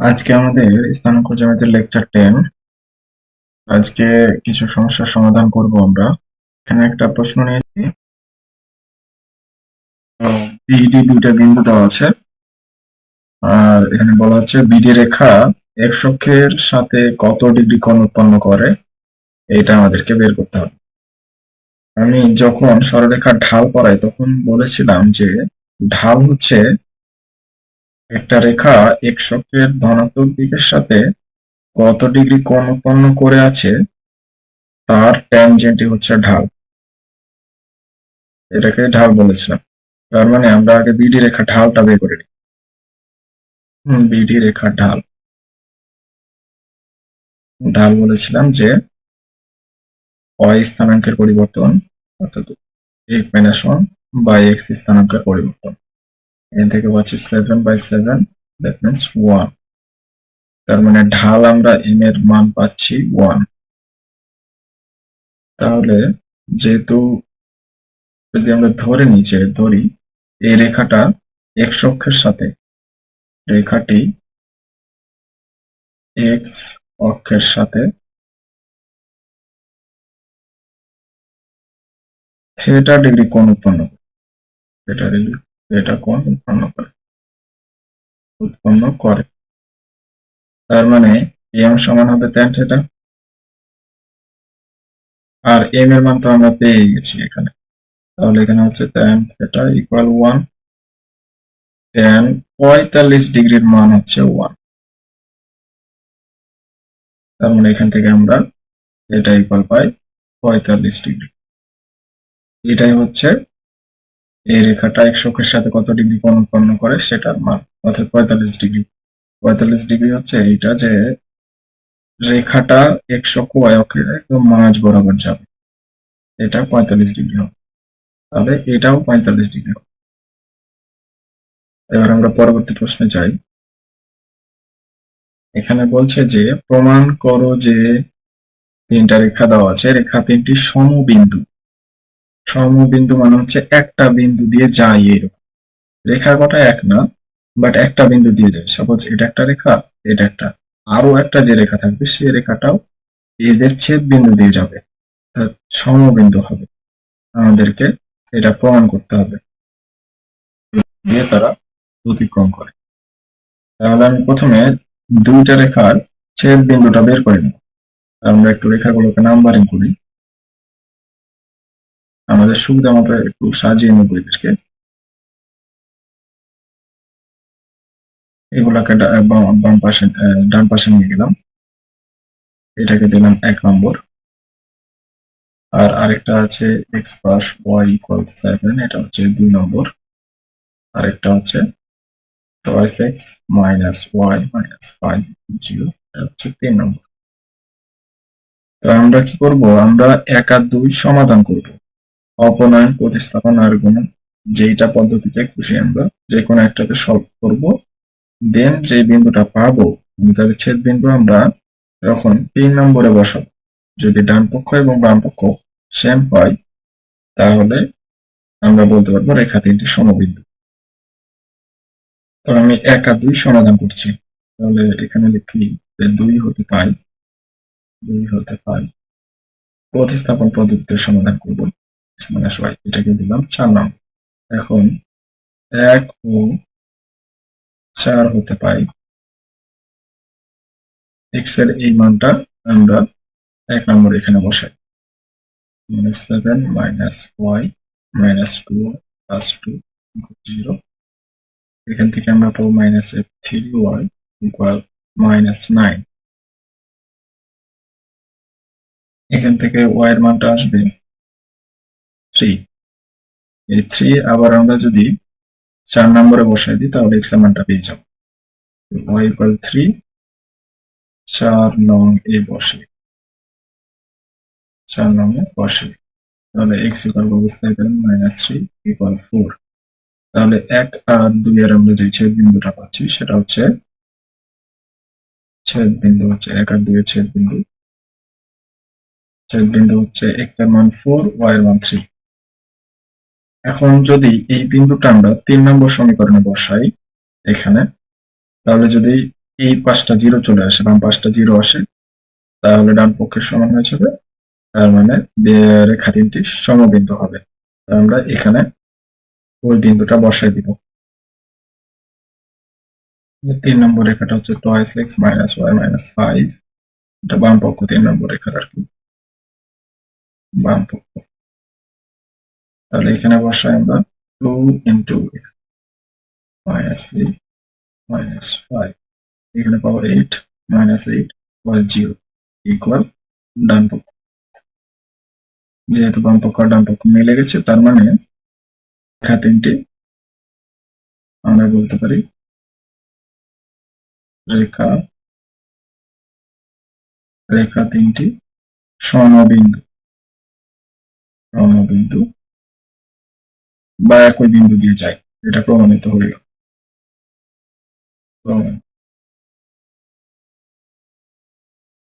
আজকে আমাদের স্থানাঙ্ক জ্যামিতির লেকচার টেন আজকে কিছু সমস্যার সমাধান করব আমরা। এখানে একটা প্রশ্ন নিয়েছি। বিডি দুইটা বিন্দু দেওয়া আছে। আর এখানে বলা হচ্ছে বিডি রেখা এক অক্ষের সাথে কত ডিগ্রি কোণ উৎপন্ন করে? এটা আমাদেরকে বের করতে হবে। আমি যখন সরলরেখার ঢাল পড়াই, তখন বলেছিলাম যে ঢাল হচ্ছে একটা রেখা এক অক্ষের ধনাত্মক দিকের সাথে কত ডিগ্রি কোণ উৎপন্ন করে আছে, তার ট্যানজেন্টই হচ্ছে ঢাল। এটাকে ঢাল বলেছিলাম। তার মানে আমরা আগে বিডি রেখা ঢালটা বের করে নিই। বিডি রেখা ঢাল। ঢাল বলেছিলাম যে অয় স্থানাঙ্কের পরিবর্তন, অর্থাৎ এক মাইনাস ওয়ান বাই এক্স স্থানাঙ্কের পরিবর্তন। এখান থেকে পাচ্ছি seven by seven that means one তার মানে ঢাল আমরা এম এর মান পাচ্ছি ওয়ান তাহলে যেহেতু যদি আমরা ধরে নিচে ধরি, এই রেখাটা এক্স অক্ষের সাথে, রেখাটি এক্স অক্ষের সাথে থিয়েটার ডিগ্রি কোন উৎপন্ন থিয়েটার ডিগ্রি থেটা কোণ উৎপন্ন করে? উৎপন্ন করে। তার মানে এম সমান হবে ট্যান থেটা আর এম এর মান তো আমরা পেয়ে গেছি এখানে। তাহলে এখানে হচ্ছে tan theta equal one tan পঁয়তাল্লিশ ডিগ্রির মান হচ্ছে ওয়ান তার মানে এখান থেকে আমরা এটা ইকুয়াল পাই পঁয়তাল্লিশ ডিগ্রি। এটাই হচ্ছে এই রেখাটা একশো অক্ষের সাথে কত ডিগ্রি কোণ উৎপন্ন করে? সেটার মান অর্থাৎ পঁয়তাল্লিশ ডিগ্রি। পঁয়তাল্লিশ ডিগ্রি হচ্ছে এইটা যে রেখাটা একশো ওয়াই একদম মাঝ বরাবর যাবে। এটা পঁয়তাল্লিশ ডিগ্রি হবে। তাহলে এটাও পঁয়তাল্লিশ ডিগ্রি হবে। এবার আমরা পরবর্তী প্রশ্নে যাই। এখানে বলছে যে, প্রমাণ করো যে তিনটা রেখা দেওয়া আছে। রেখা তিনটি সমবিন্দু। সমবিন্দু মানে হচ্ছে একটা বিন্দু দিয়ে যায় এরকম। রেখা কটা এক না বাট একটা বিন্দু দিয়ে যায়। সাপোজ এটা একটা রেখা, এটা একটা। আরও একটা যে রেখা থাকবে, সে রেখাটাও এদের ছেদ বিন্দু দিয়ে যাবে। সমবিন্দু হবে। আমাদেরকে এটা প্রমাণ করতে হবে। দিয়ে তারা অতিক্রম করে। তাহলে আমি প্রথমে দুইটা রেখার ছেদ বিন্দুটা বের করে নেব। আমরা একটু রেখাগুলোকে নাম্বারিং করি। আমাদের সুবিধা মতো একটু সাজিয়ে নেব এদেরকে। এগুলাকে বাম পাশে ডান পাশে নিয়ে গেলাম। এটাকে দিলাম এক নম্বর। আর আরেকটা আছে X plus Y equal seven, এটা হচ্ছে দুই নম্বর। আরেকটা হচ্ছে twice X minus Y minus five zero, এটা হচ্ছে তিন নম্বর। তো আমরা কি করব? আমরা এক আর দুই সমাধান করব। অপনয়ন, প্রতিস্থাপন আর গুণন, যেইটা পদ্ধতিতে খুশি আমরা যে কোনো একটাতে সলভ করব। দেন যে বিন্দুটা পাবো তাদের ছেদ বিন্দু আমরা তখন তিন নম্বরে বসাবো, যদি ডান পক্ষ এবং বাম পক্ষ সেম হয়, তাহলে আমরা বলতে পারব রেখা তিনটি সমবিন্দু। তো আমি এক দুই সমাধান করছি। তাহলে এখানে লিখি দুই হতে পাই, দুই হতে পাই। প্রতিস্থাপন পদ্ধতিতে সমাধান করব। মানে সবাই এটাকে দিলাম চার নম্বর এখন এক ও চার হতে পাই। এক্সের এই মানটা আমরা এক নম্বর এখানে বসাই। Minus seven minus Y minus two plus two zero এখান থেকে আমরা পাবো minus three Y equal minus nine এখান থেকে ওয়াই এর মানটা আসবে থ্রি এই থ্রি আবার আমরা যদি চার নম্বরে বসাই দিই, তাহলে এক্স মানটা পেয়ে যাব। ওয়াই ইকুয়াল থ্রি চার নং এ বসে। চার নং এ বসে। তাহলে এক্স ইকুয়াল পাবো seven minus three equal four তাহলে এক আর দুই এর আমরা যে ছেদ বিন্দুটা পাচ্ছি, সেটা হচ্ছে ছেদ বিন্দু হচ্ছে এক আর দুই এর ছেদ বিন্দু ছেদ বিন্দু হচ্ছে এক্সের মান ফোর ওয়াই এর মান থ্রি এখন যদি এই বিন্দুটা আমরা তিন নম্বর সমীকরণে বসাই এখানে, তাহলে যদি এই পাঁচটা জিরো চলে আসে, বাম পাঁচটা জিরো আসে, তাহলে ডান পক্ষের সমান হয়ে যাবে, তার মানে রেখা তিনটি সমবিন্দু হবে। আমরা এখানে ওই বিন্দুটা বসাই দিব। তিন নম্বর রেখাটা হচ্ছে twice X minus Y minus five এটা বাম পক্ষ, তিন নম্বর রেখার আর কি। বাম পক্ষ। তাহলে এখানে বসাই আমরা two into X minus three minus five এখানে পাবো eight minus eight Y zero equal ডান পক্ষ যেহেতু বাম পক্ষ আর ডান পক্ষ মিলে গেছে, তার মানে রেখা তিনটি আমরা বলতে পারি রেখা রেখা তিনটি সমবিন্দু সমবিন্দু বা একই বিন্দু দিয়ে যায় এটা প্রমাণিত হইল। প্রমাণ।